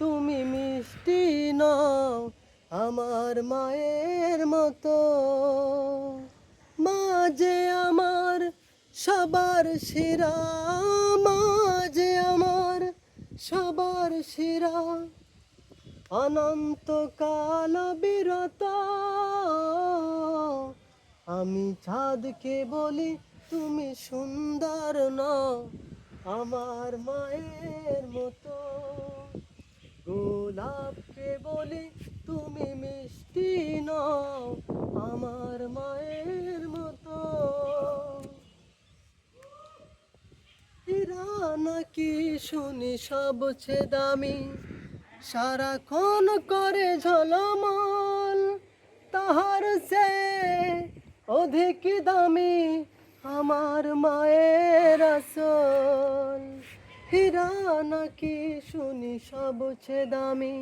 তুমি মিষ্টি নও আমার মায়ের মতো। মাঝে আমার সবার শিরা মা যে আমার সবার শিরা। অনন্তকাল বিরত, আমি চাঁদকে বলি তুমি সুন্দর ন আমার মায়ের গোলাপকে বলি তুমি মিষ্টি নও, আমার মায়ের মতো। হীরা নাকি শুনি সবচেয়ে দামি, সারাক্ষণ করে ঝলমল। তাহার সে অধিক দামি, আমার মায়ের আসল। হীরা নাকি শুনি সবচেয়ে দামি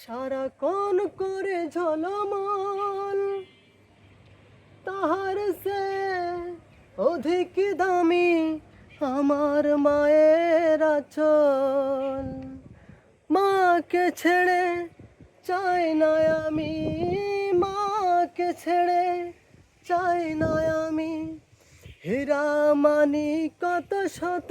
সারাক্ষণ করে ঝলমল। তাহার সে অধিক দামি আমার মায়ের আচল। মাকে ছেড়ে চাই না আমি, মাকে ছেড়ে চাই না আমি। হীরা মানি কত শত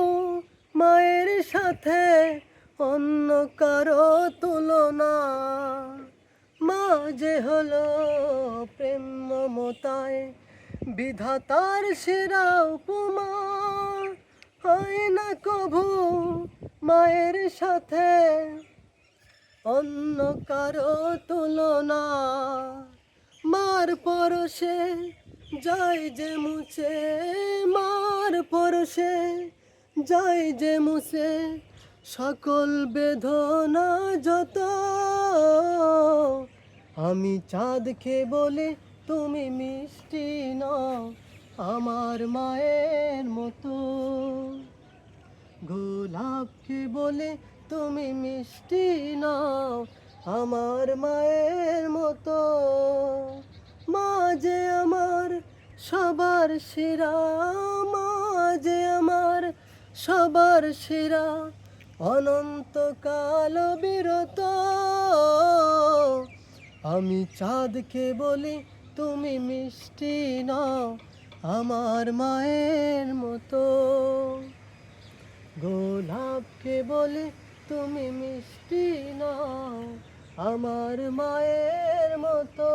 মায়ের সাথে অন্য কারও তুলনা। মা যে হলো প্রেম মমতায়, বিধাতার সেরা উপমা। হয় না কভু মায়ের সাথে অন্য কারও তুলনা। মার পরশে যায় যে মুছে, মার পরশে যাই যে মুছে সকল বেদনা যত। আমি চাঁদ চাঁদকে বলে তুমি মিষ্টি নও, আমার মায়ের মতো। গোলাপকে বলে তুমি মিষ্টি নাও, আমার মায়ের মতো। মা যে আমার সবার শিরা সবার শিরা অনন্তকাল বিরত। আমি চাঁদকে বলি, তুমি মিষ্টি নাও আমার মায়ের মতো। গোলাপকে বলে, তুমি মিষ্টি নাও আমার মায়ের মতো।